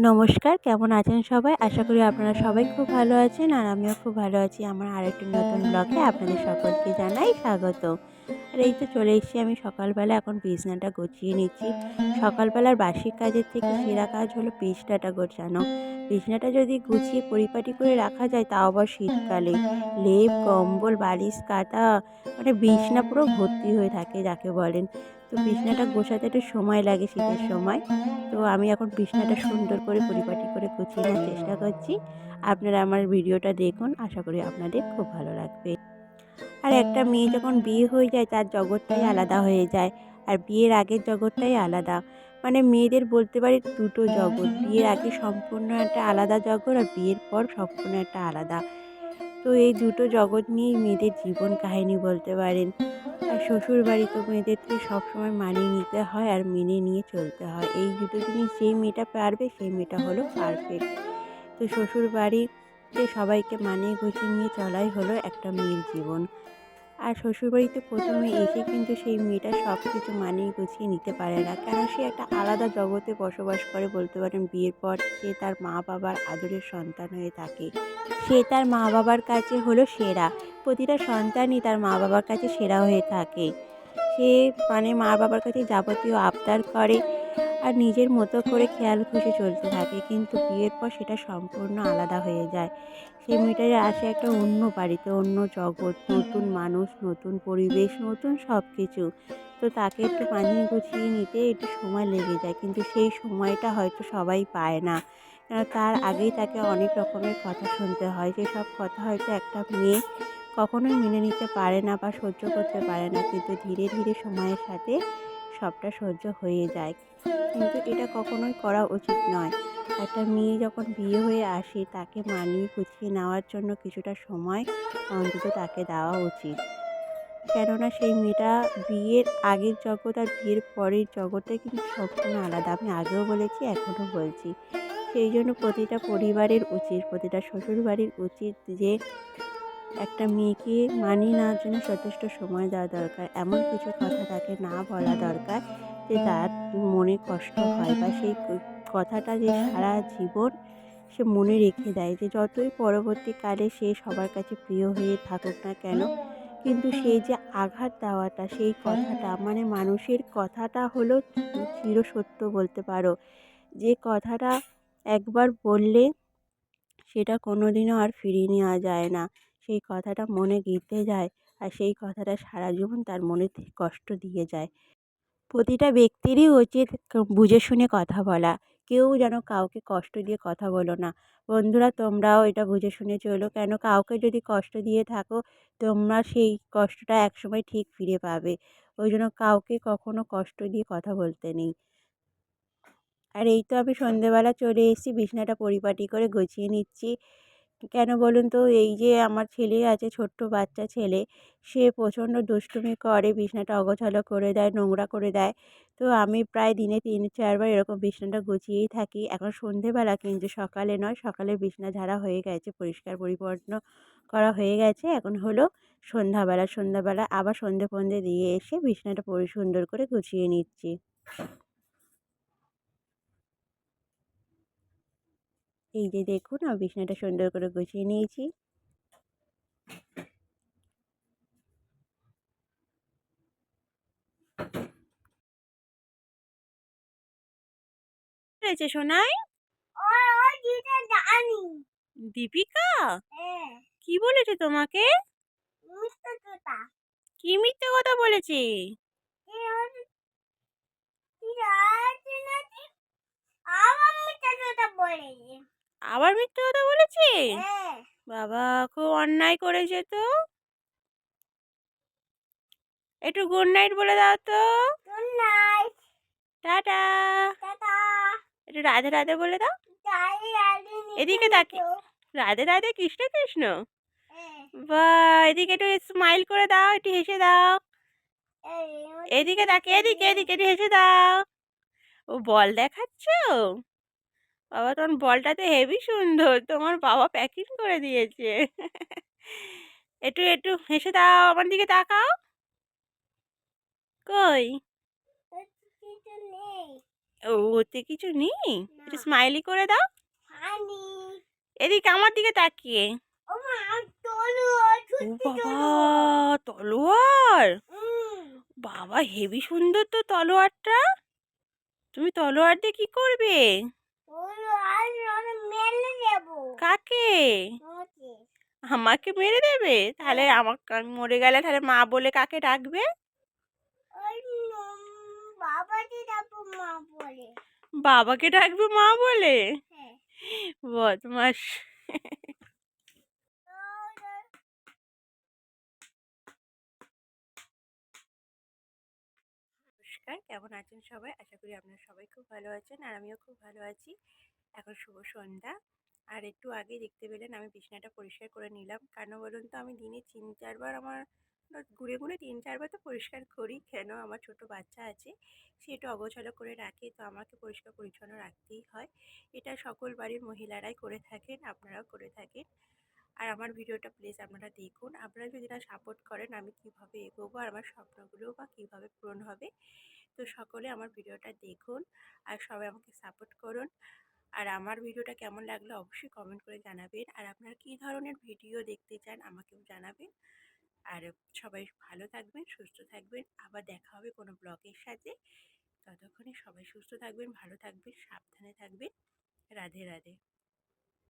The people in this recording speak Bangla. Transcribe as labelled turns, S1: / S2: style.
S1: নমস্কার কেমন আছেন সবাই? আশা করি আপনারা সবাই খুব ভালো আছেন আর আমিও খুব ভালো আছি। আমার আরেকটি নতুন ব্লগে আপনাদের সকলকে জানাই স্বাগত আর এই তো চলে এসেছি আমি সকালবেলা। এখন বিছনাটা গুছিয়ে নিচ্ছি। সকালবেলার বাসি কাজের থেকে সেরা কাজ হলো বিছনাটা গোছানো। বিছনাটা যদি গুছিয়ে পরিপাটি করে রাখা যায় তাও আবার শীতকালে। লেপ, কম্বল, বালিশ কাঁথা মানে বিছনা পুরো ভর্তি হয়ে থাকে যাকে বলেন। তো বিছনাটা গোছাতে একটু সময় লাগে শীতের সময়। তো আমি এখন বিছনাটা সুন্দর করে পরিপাটি করে গুছিয়ে নেওয়ার চেষ্টা করছি। আপনারা আমার ভিডিওটা দেখুন। আশা করি আপনাদের খুব ভালো লাগবে। আর একটা মেয়ে যখন বিয়ে হয়ে যায়, তার জগৎটাই আলাদা হয়ে যায়। আর বিয়ের আগের জগৎটাই আলাদা। মানে মেয়েদের বলতে পারি দুটো জগৎ। বিয়ের আগে সম্পূর্ণ একটা আলাদা জগৎ আর বিয়ের পর সম্পূর্ণ একটা আলাদা। তো এই দুটো জগৎ নিয়েই মেয়েদের জীবন কাহিনী বলতে পারেন। আর শ্বশুর বাড়ি তো মেয়েদেরকে সবসময় মানিয়ে নিতে হয় আর মেনে নিয়ে চলতে হয়। এই দুটো জিনিস যেই মেয়েটা পারবে, সেই মেয়েটা হলো পারফেক্ট তো শ্বশুর বাড়িতে সবাইকে মানিয়ে গুছিয়ে নিয়ে চলাই হলো একটা মেয়ের জীবন। আর শ্বশুরবাড়িতে প্রথমে এসে কিন্তু সেই মেয়েটা সব কিছু মানিয়ে গুছিয়ে নিতে পারে না। কেন সে একটা আলাদা জগতে বসবাস করে বলতে পারেন বিয়ের পর সে তার মা বাবার আদরের সন্তান হয়ে থাকে। সে তার মা বাবার কাছে হলো সেরা। প্রতিটা সন্তানই তার মা বাবার কাছে সেরা হয়ে থাকে। সে মানে মা বাবার কাছে যাবতীয় আবদার করে। আর নিজের মতো করে খেয়াল খুশি চলতে থাকে। কিন্তু বিয়ের পর সেটা সম্পূর্ণ আলাদা হয়ে যায়। সেই মেয়েটারে আসে একটা অন্য বাড়িতে, অন্য জগৎ, নতুন মানুষ, নতুন পরিবেশ, নতুন সব কিছু তো তাকে একটু মানিয়ে গুছিয়ে নিতে একটু সময় লেগে যায়। কিন্তু সেই সময়টা হয়তো সবাই পায় না। তার আগেই তাকে অনেক রকমের কথা শুনতে হয়। যেসব কথা হয়তো একটা মেয়ে কখনোই মেনে নিতে পারে না বা সহ্য করতে পারে না। কিন্তু ধীরে ধীরে সময়ের সাথে সবটা সহ্য হয়ে যায়। কিন্তু এটা কখনোই করা উচিত নয়। একটা মেয়ে যখন বিয়ে হয়ে আসে, তাকে মানিয়ে গুছিয়ে নেওয়ার জন্য কিছুটা সময় অন্তত তাকে দেওয়া উচিত। কেননা সেই মেয়েটা বিয়ের আগের জগৎ আর বিয়ের পরের জগতে কিন্তু সম্পূর্ণ আলাদা। আমি আগেও বলেছি, এখনও বলছি। সেই জন্য প্রতিটা পরিবারের উচিত, প্রতিটা শ্বশুরবাড়ির উচিত যে একটা মেয়েকে মানিয়ে নেওয়ার জন্য যথেষ্ট সময় দেওয়া দরকার। এমন কিছু কথা তাকে না বলা দরকার যে তার মনে কষ্ট হয় বা সেই কথাটা যে সারা জীবন সে মনে রেখে দেয় যে যতই পরবর্তীকালে সে সবার কাছে প্রিয় হয়ে থাকুক না কেন, কিন্তু সেই যে আঘাত দেওয়াটা, সেই কথাটা মানে মানুষের কথাটা হলো চিরসত্য বলতে পারো। যে কথাটা একবার বললে সেটা কোনো দিনও আর ফিরিয়ে নেওয়া যায় না। সেই কথাটা মনে গেঁথে যায় আর সেই কথাটা সারা জীবন তার মনে কষ্ট দিয়ে যায়। প্রতিটা ব্যক্তিরই উচিত বুঝে শুনে কথা বলা। কেউ যেন কাউকে কষ্ট দিয়ে কথা বলো না। বন্ধুরা, তোমরাও এটা বুঝে শুনে চলো। কেন কাউকে যদি কষ্ট দিয়ে থাকো, তোমরা সেই কষ্টটা একসময় ঠিক ফিরে পাবে। ওই জন্য কাউকে কখনো কষ্ট দিয়ে কথা বলতে নেই। আর এই তো আমি সন্ধেবেলা চলে এসেছি। বিছনাটা পরিপাটি করে গুছিয়ে নিচ্ছি। কেন বলুন তো? এই যে আমার ছেলে আছে, ছোট্ট বাচ্চা ছেলে, সে প্রচণ্ড দুষ্টুমি করে, বিছনাটা অগোছালো করে দেয়, নোংরা করে দেয়। তো আমি প্রায় দিনে তিন চারবার এরকম বিছনাটা গুছিয়েই থাকি। এখন সন্ধেবেলা কিন্তু সকালে নয়, সকালে বিছনা ঝাড়া হয়ে গেছে, পরিষ্কার পরিপূর্ণ করা হয়ে গেছে। এখন হলো সন্ধ্যাবেলা সন্ধ্যাবেলা আবার সন্ধে ফন্ধে দিয়ে এসে বিছনাটা পরি সুন্দর করে গুছিয়ে নিচ্ছি। এই যে দেখুন আমি বিছানাটা সুন্দর করে গুছিয়ে নিয়েছি। রয়েছে সোনাই? দীপিকা? কি বলেছে তোমাকে? কি মিথ্যে কথা বলেছে? আবার মিথ্যে কথা বলেছে বাবা খুব অন্যায় করেছে তো। একটু গুড নাইট বলে দাও তো। টাটা। একটু রাধে রাধে বলে দাও। এদিকে তাকি রাধে রাধে কৃষ্ণ কৃষ্ণ। বা এদিকে একটু স্মাইল করে দাও একটু হেসে দাও। এদিকে তাকে এদিকে এদিকে একটু হেসে দাও। ও বল দেখাচ্ছ? বাবা তোমার বলটাতে হেভি সুন্দর। তোমার বাবা প্যাকিং করে দিয়েছে। একটু একটু হেসে দাও আমার দিকে তাকাও। কই? ও ওতে কিছু নেই? একটু স্মাইলি করে দাও। এদিকে আমার দিকে তাকিয়ে। বাবা তলোয়ার। বাবা হেভি সুন্দর তো তলোয়ারটা। তুমি তলোয়ার দিয়ে কি করবে? কাকে? আমাকে মেরে দেবে? তাহলে আমাকে আমি মরে গেলে তাহলে মা বলে কাকে ডাকবে?
S2: ওই মা বলে।
S1: বাবাকে ডাকবে মা বলে?
S2: হ্যাঁ।
S1: বদমাস নমস্কার। কেমন আছেন সবাই? আশা করি আপনারা সবাই খুব ভালো আছেন আর আমিও খুব ভালো আছি। এখন শুভ সন্ধ্যা। আর একটু আগে দেখতে পেলেন আমি বিছানাটা পরিষ্কার করে নিলাম। কেন বলুন তো, আমি দিনে তিন, চারবার আমার ঘুরে ঘুরে তিন, চারবার তো পরিষ্কার করি। কেন? আমার ছোট বাচ্চা আছে, সে একটু অগোছালো করে রাখে, তো আমাকে পরিষ্কার পরিচ্ছন্ন রাখতেই হয়। এটা সকল বাড়ির মহিলারাই করে থাকেন, আপনারাও করে থাকেন। আর আমার ভিডিওটা প্লিজ আপনারা দেখুন। আপনারা যদি না সাপোর্ট করেন, আমি কীভাবে এগোবো আর আমার স্বপ্নগুলো বা কীভাবে পূরণ হবে, তো সকলে আমার ভিডিওটা দেখুন আর সবাই আমাকে সাপোর্ট করুন। আর আমার ভিডিওটা কেমন লাগল অবশ্যই কমেন্ট করে জানাবেন। আর আপনারা কী ধরনের ভিডিও দেখতে চান আমাকেও জানাবেন। আর সবাই ভালো থাকবেন, সুস্থ থাকবেন। আবার দেখা হবে কোনো ব্লগের সাথে। ততক্ষণে সবাই সুস্থ থাকবেন, ভালো থাকবেন, সাবধানে থাকবেন। রাধে রাধে।